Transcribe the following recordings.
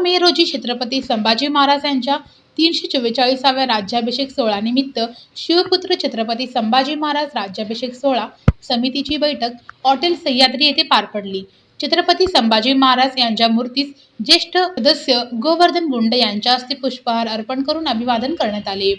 मे रोजी छत्रपती संभाजी महाराज यांच्या तीनशे चव्वेचाळीसाव्या राज्याभिषेक सोहळ्यानिमित्त शिवपुत्र छत्रपती संभाजी महाराज राज्याभिषेक सोहळा समितीची बैठक हॉटेल सह्याद्री येथे पार पडली. छत्रपती संभाजी महाराज यांच्या मूर्तीस ज्येष्ठ सदस्य गोवर्धन गुंड यांच्या हस्ते पुष्पहार अर्पण करून अभिवादन करण्यात आले.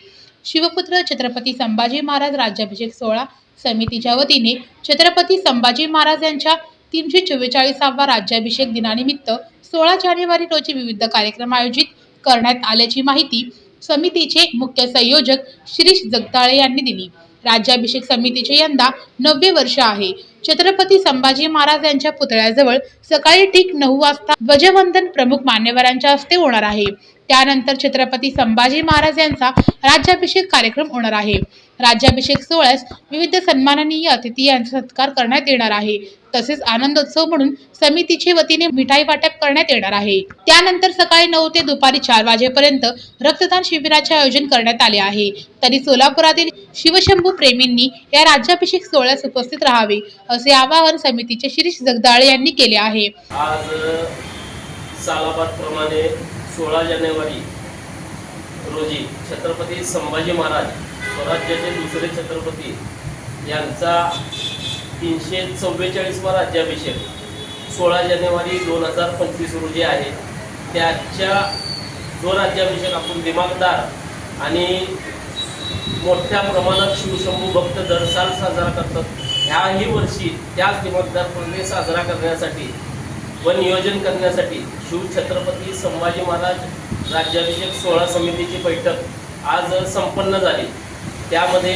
शिवपुत्र छत्रपती संभाजी महाराज राज्याभिषेक सोहळा समितीच्या वतीने छत्रपती संभाजी महाराज यांच्या तीनशे चव्वेचाळीसावा राज्याभिषेक दिनानिमित्त सोळा जानेवारी रोजी विविध कार्यक्रम आयोजित करण्यात आल्याची माहिती समितीचे मुख्य संयोजक शिरीष जगताळे यांनी दिली. राज्याभिषेक समितीचे यंदा नववे वर्ष आहे. छत्रपती संभाजी महाराज यांच्या पुतळ्याजवळ सकाळी ठीक नऊ वाजता ध्वजवंदन प्रमुख मान्यवरांच्या हस्ते होणार आहे. त्यानंतर छत्रपती संभाजी महाराज यांचा राज्याभिषेक कार्यक्रम होणार आहे. राज्याभिषेक सोहळ्यास विविध सन्माननीय अतिथी यांचा सत्कार करण्यात येणार आहे. तसेच आनंदोत्सव म्हणून समितीचे वतीने मिठाई वाटप करण्यात येणार आहे. त्यानंतर सकाळी नऊ ते दुपारी चार वाजेपर्यंत रक्तदान शिबिराचे आयोजन करण्यात आले आहे. तरी सोलापुरातील शिवशंभू प्रेमींनी या राज्याभिषेक सोहळ्यास उपस्थित राहावे असे आवाहन समितीचे शिरीष जगदाळे यांनी केले आहे. आज सोळा जानेवारी रोजी छत्रपती संभाजी महाराज स्वराज्याचे दुसरे छत्रपती यांचा तीनशे चव्वेचाळीसवा राज्याभिषेक सोळा जानेवारी दोन हजार पंचवीस रोजी आहे. त्याच्या जो राज्याभिषेक आपण दिमागदार आणि मोठ्या प्रमाणात शिवशंभू भक्त दर साल साजरा करतात ह्याही वर्षी त्याच दिमागदारपणे साजरा करण्यासाठी व नियोजन करण्यासाठी शिवछत्रपती संभाजी महाराज राज्याभिषेक सोहळा समितीची बैठक आज संपन्न झाली. त्यामध्ये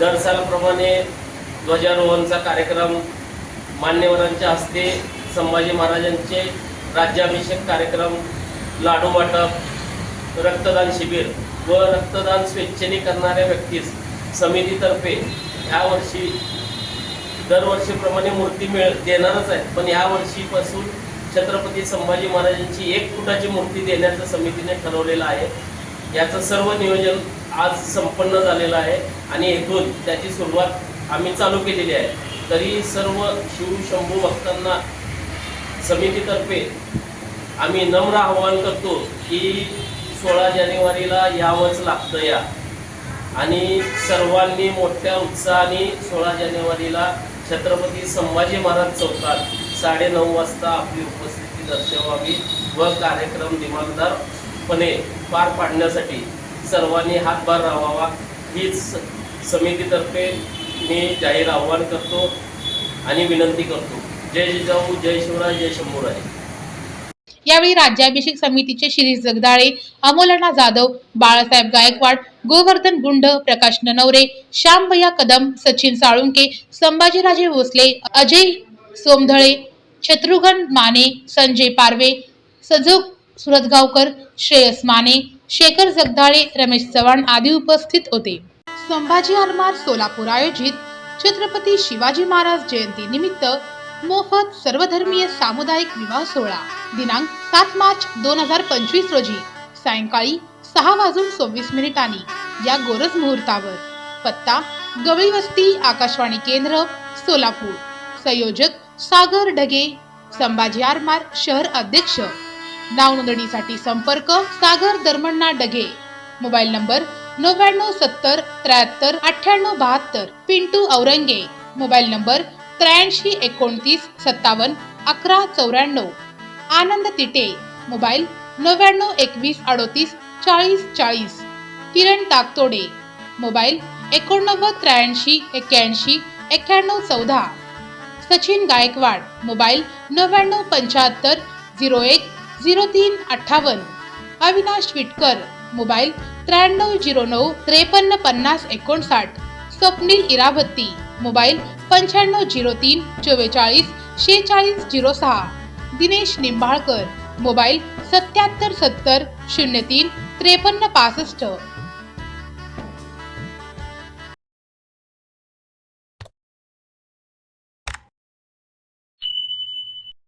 दर सालप्रमाणे ध्वजारोहणचा कार्यक्रम मान्यवरांच्या हस्ते संभाजी महाराजांचे राज्याभिषेक कार्यक्रम लाडू वाटप रक्तदान शिबिर व रक्तदान स्वेच्छेने करणाऱ्या व्यक्तीस समितीतर्फे ह्या वर्षी दरवर्षीप्रमाणे मूर्ती मिळ देणारच आहे पण या वर्षीपासून छत्रपती संभाजी महाराजांची एक फुटाची मूर्ती देण्याचं समितीने ठरवलेलं आहे. याचं सर्व नियोजन आज संपन्न झालेलं आहे आणि येथून त्याची सुरुवात आम्ही चालू केलेली आहे. तरी सर्व शिवशंभू भक्तांना समितीतर्फे आम्ही नम्र आवाहन करतो की सोळा जानेवारीला यावंच लागतं या. आणि सर्वांनी मोठ्या उत्साहाने सोळा जानेवारीला छत्रपती संभाजी महाराज चौकात साडेनऊ वाजता आपली उपस्थिती दर्शवावी व कार्यक्रम दिमागदारपणे पार पाडण्यासाठी सर्वांनी हातभार राहावा हीच समितीतर्फे मी जाहीर आव्हान करतो आणि विनंती करतो. जय जिजाऊ जय शिवराय जय शंभूराय. यावेळी राज्याभिषेक समितीचे शिरीष जगदाळे अमोलना जाधव बाळासाहेब गायकवाड गोवर्धन गुंड प्रकाश ननवरे श्यामभया कदम सचिन साळुंके संभाजीराजे भोसले अजय सोमधळे शत्रुघ्न माने संजय पारवे सजोग सुरतगावकर श्रेयस माने शेखर जगदाळे रमेश चव्हाण आदी उपस्थित होते. संभाजी आरमार सोलापूर आयोजित छत्रपती शिवाजी महाराज जयंती निमित्त मोफत सर्वधर्मीय सामुदायिक विवाह सोहळा दिनांक सात मार्च दोन हजार पंचवीस रोजी सायंकाळी सहा वाजून सव्वीस मिनिटांनी या गोरज मुहूर्तावर. पत्ता गवळी वस्ती आकाशवाणी केंद्र सोलापूर. संयोजक सागर ढगे. संभाजी आरमार शहर अध्यक्ष. नाव नोंदणीसाठी संपर्क सागर दरमण्णा डगे मोबाईल नंबर नव्याण्णव सत्तर त्र्याहत्तर अठ्ठ्याण्णव बहात्तर पिंटू औरंगे. मोबाईल नंबर त्र्याऐंशी एकोणतीस सत्तावन्न अकरा चौऱ्याण्णव. आनंद तिटे. मोबाईल नव्याण्णव एकवीस अडोतीस चाळीस चाळीस. किरण ताकतोडे. मोबाईल एकोणनव्वद त्र्याऐंशी एक्क्याऐंशी एक्क्याण्णव चौदा. सचिन गायकवाड. मोबाईल नव्याण्णव पंच्याहत्तर झिरो एक झिरो तीन अठ्ठावन्न. अविनाश विटकर. मोबाईल त्र्याण्णव झिरो नऊ त्रेपन्न पन्नास एकोणसाठ. स्वप्नील इरावती. मोबाईल पंच्याण्णव झिरो तीन चव्वेचाळीस शेचाळीस झिरो सहा. दिनेश निंबाळकर. मोबाईल सत्याहत्तर सत्तर शून्य तीन त्रेपन्न पासष्ट